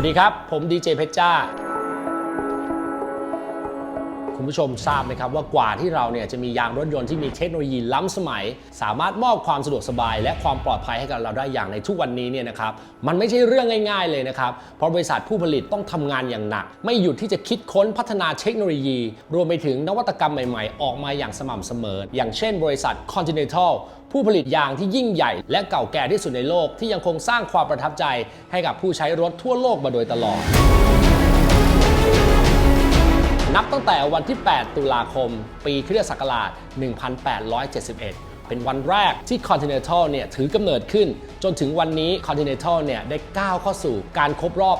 วัสดีครับ ผมดีเจเพชรจ้า ผู้ชมทราบไหมครับว่ากว่าที่เราเนี่ยจะมียางรถยนต์ที่มีเทคโนโลยีล้ำสมัย สามารถมอบความสะดวกสบาย และความปลอดภัยให้กับเราได้อย่างในทุกวันนี้เนี่ยนะครับมันไม่ใช่เรื่องง่าย ๆเลยนะครับเพราะบริษัทผู้ผลิตต้องทำงานอย่างหนัก ไม่หยุดที่จะคิดค้นพัฒนาเทคโนโลยี รวมไปถึงนวัตกรรมใหม่ๆ ออกมาอย่างสม่ำเสมอ อย่างเช่น บริษัท Continental ผู้ผลิตยางที่ยิ่งใหญ่ และเก่าแก่ที่สุดในโลกที่ยังคงสร้างความประทับใจ ให้กับผู้ใช้รถทั่วโลกมาโดยตลอด นับตั้งแต่วันที่ 8 ตุลาคม ปีคริสตศักราช 1871 เป็นวันแรกที่ Continental เนี่ยถือกำเนิดขึ้น จนถึงวันนี้ Continental เนี่ยได้ก้าวเข้าสู่การครบรอบ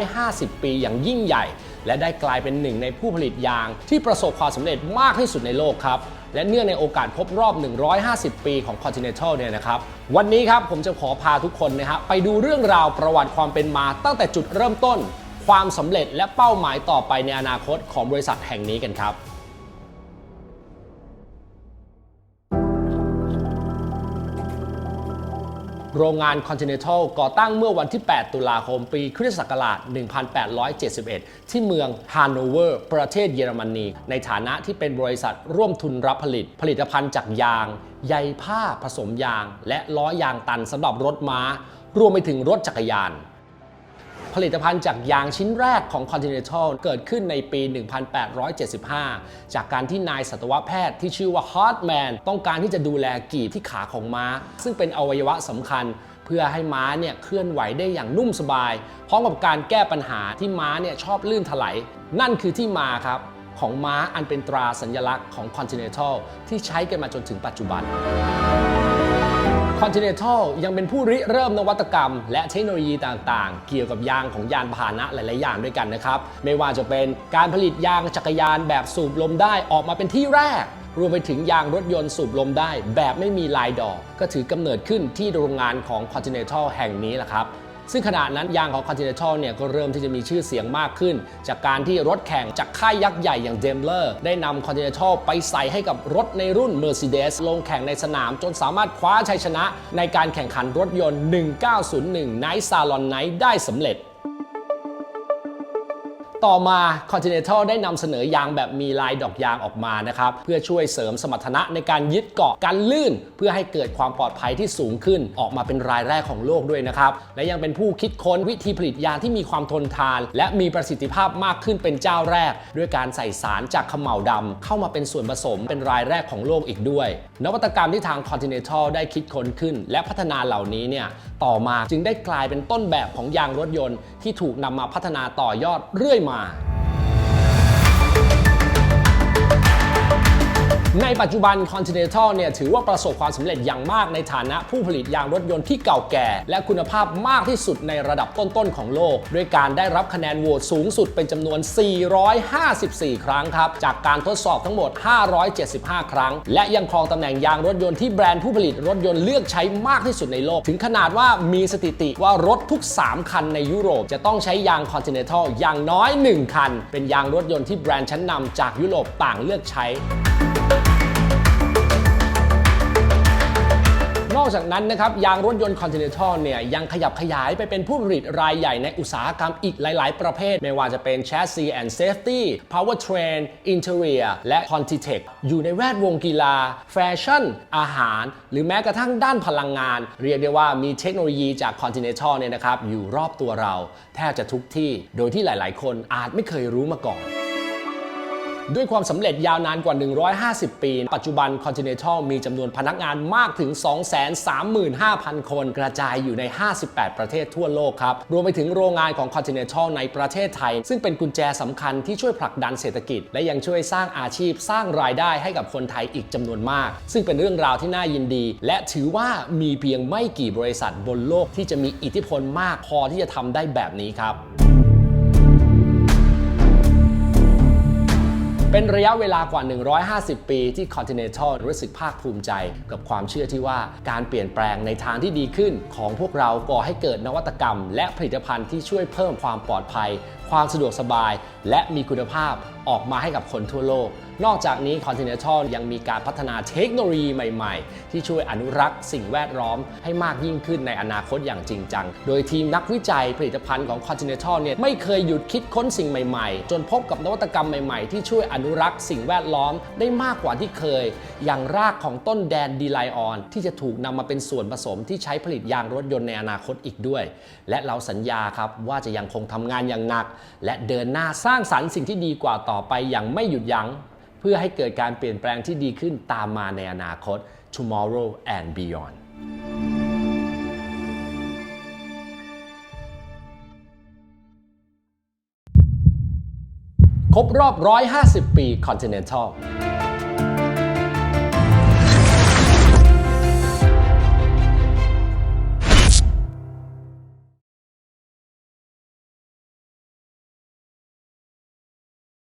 150 ปีอย่างยิ่งใหญ่ และได้กลายเป็นหนึ่งในผู้ผลิตยางที่ประสบความสำเร็จมากที่สุดในโลกครับและเนื่องในโอกาสครบรอบ 150 ปีของ Continental เนี่ยนะครับ วันนี้ครับผมจะขอพาทุกคนนะฮะไปดูเรื่องราวประวัติความเป็นมาตั้งแต่จุดเริ่มต้น ความสำเร็จและเป้าหมายต่อไปในอนาคตของบริษัทแห่งนี้กันครับโรงงาน Continental ก่อตั้งเมื่อวันที่ 8 ตุลาคม ปีคริสตศักราช 1871 ที่เมืองฮานโนเวอร์ ประเทศเยอรมนี ในฐานะที่เป็นบริษัทร่วมทุนรับผลิต ผลิตภัณฑ์จากยาง ใยผ้าผสมยาง และล้อยางตันสำหรับรถม้า รวมไปถึงรถจักรยาน ผลิตภัณฑ์จากยางชิ้นแรกของ Continental เกิดขึ้นในปี 1875 จากการที่นายสัตวแพทย์ที่ชื่อว่า Hartman ต้องการที่จะดูแลกีบที่ขาของม้า ซึ่งเป็นอวัยวะสำคัญเพื่อให้ม้าเนี่ยเคลื่อนไหวได้อย่างนุ่มสบาย พร้อมกับการแก้ปัญหาที่ม้าเนี่ยชอบลื่นถลายนั่นคือที่มาครับของม้าอันเป็นตราสัญลักษณ์ของ Continental ที่ใช้กันมาจนถึงปัจจุบัน Continental ยังเป็นผู้ริเริ่มนวัตกรรม และเทคโนโลยีต่างๆ เกี่ยวกับยางของยานพาหนะหลาย ๆ อย่างด้วยกันนะครับ ไม่ว่าจะเป็นการผลิตยางจักรยานแบบสูบลมได้ออกมาเป็นที่แรก รวมไปถึงยางรถยนต์สูบลมได้ แบบไม่มีลายดอก ก็ถือกำเนิดขึ้นที่โรงงานของ Continental แห่งนี้แหละครับ ซึ่งขณะนั้นยางของ Continental เนี่ยก็เริ่มที่จะมีชื่อเสียงมากขึ้น จากการที่รถแข่งจากค่ายยักษ์ใหญ่อย่าง Daimler ได้นำ Continental ไปใส่ให้กับรถในรุ่น Mercedes ลงแข่งในสนามจนสามารถคว้าชัยชนะ ในการแข่งขันรถยนต์ 1901 Night Salon Night ได้สำเร็จ ต่อมา Continental ได้นำเสนอยางแบบมีลายดอกยางออกมานะครับเพื่อช่วยเสริมสมรรถนะในการยึดเกาะกันลื่น เพื่อให้เกิดความปลอดภัยที่สูงขึ้น ออกมาเป็นรายแรกของโลกด้วยนะครับและยังเป็นผู้คิดค้นวิธีผลิตยางที่มีความทนทาน และมีประสิทธิภาพมากขึ้นเป็นเจ้าแรก ด้วยการใส่สารจากขมเหลาดำเข้ามาเป็นส่วนผสมเป็นรายแรกของโลกอีกด้วย นวัตกรรมที่ทาง Continental ได้คิดค้นขึ้น และพัฒนาเหล่านี้เนี่ยต่อมาจึงได้กลายเป็นต้นแบบของยางรถยนต์ ที่ถูกนำมาพัฒนาต่อยอดเรื่อยมาは。 ในปัจจุบัน Continental เนี่ยถือว่าประสบความสำเร็จอย่างมากในฐานะผู้ผลิตยางรถยนต์ที่เก่าแก่ และคุณภาพมากที่สุดในระดับต้นๆของโลก ด้วยการได้รับคะแนนโหวตสูงสุดเป็นจำนวน 454 ครั้งครับ จากการทดสอบทั้งหมด 575 ครั้ง และยังครองตำแหน่งยางรถยนต์ที่แบรนด์ผู้ผลิตรถยนต์เลือกใช้มากที่สุดในโลก ถึงขนาดว่ามีสถิติว่ารถทุก 3 คันในยุโรป จะต้องใช้ยาง Continental อย่างน้อย 1 คัน เป็นยางรถยนต์ที่แบรนด์ชั้นนำจากยุโรปต่างเลือกใช้ นอกจากนั้นนะครับยางรถยนต์ Continental เนี่ยยังขยับขยายไปเป็นผู้ผลิตรายใหญ่ในอุตสาหกรรมอีกหลาย ๆ ประเภท ไม่ว่าจะเป็น Chassis and Safety Powertrain Interior และ Contitech อยู่ในแวดวงกีฬา แฟชั่น อาหาร หรือแม้กระทั่งด้านพลังงาน เรียกได้ว่ามีเทคโนโลยีจาก Continental เนี่ยนะครับอยู่รอบตัวเรา แทบจะทุกที่ โดยที่หลาย ๆ คนอาจไม่เคยรู้มาก่อน ด้วยความสำเร็จยาวนานกว่า 150 ปี ปัจจุบัน Continental มีจำนวนพนักงานมากถึง 235,000 คน กระจายอยู่ใน 58 ประเทศทั่วโลกครับ รวมไปถึงโรงงานของ Continental ในประเทศไทย ซึ่งเป็นกุญแจสำคัญที่ช่วยผลักดันเศรษฐกิจ และยังช่วยสร้างอาชีพสร้างรายได้ให้กับคนไทยอีกจำนวนมาก ซึ่งเป็นเรื่องราวที่น่ายินดี และถือว่ามีเพียงไม่กี่บริษัทบนโลกที่จะมีอิทธิพลมากพอที่จะทำได้แบบนี้ครับ เป็นระยะเวลากว่า 150 ปีที่ Continental รู้สึกภาคภูมิใจ กับความเชื่อที่ว่าการเปลี่ยนแปลงในทางที่ดีขึ้นของพวกเราก่อให้เกิดนวัตกรรม และผลิตภัณฑ์ที่ช่วยเพิ่มความปลอดภัย ความสะดวกสบาย และมีคุณภาพออกมาให้กับคนทั่วโลก นอกจากนี้ Continental ยังมีการพัฒนาเทคโนโลยีใหม่ๆ ที่ช่วยอนุรักษ์สิ่งแวดล้อมให้มากยิ่งขึ้นในอนาคตอย่างจริงจัง โดยทีมนักวิจัยผลิตภัณฑ์ของ Continental เนี่ยไม่เคยหยุดคิดค้นสิ่งใหม่ๆ จนพบกับนวัตกรรมใหม่ๆ ที่ช่วยอนุรักษ์สิ่งแวดล้อมได้มากกว่าที่เคย อย่างรากของต้นแดนดีไลออนที่จะถูกนำมาเป็นส่วนผสมที่ใช้ผลิตยางรถยนต์ในอนาคตอีกด้วย และเราสัญญาครับว่าจะยังคงทำงานอย่างหนักและเดินหน้าสร้างสรรค์สิ่งที่ดีกว่าต่อไปอย่างไม่หยุดยัง้ง เพื่อให้เกิดการเปลี่ยนแปลงที่ดีขึ้นตามมาในอนาคต tomorrow and beyond ครบรอบ 150 ปี Continental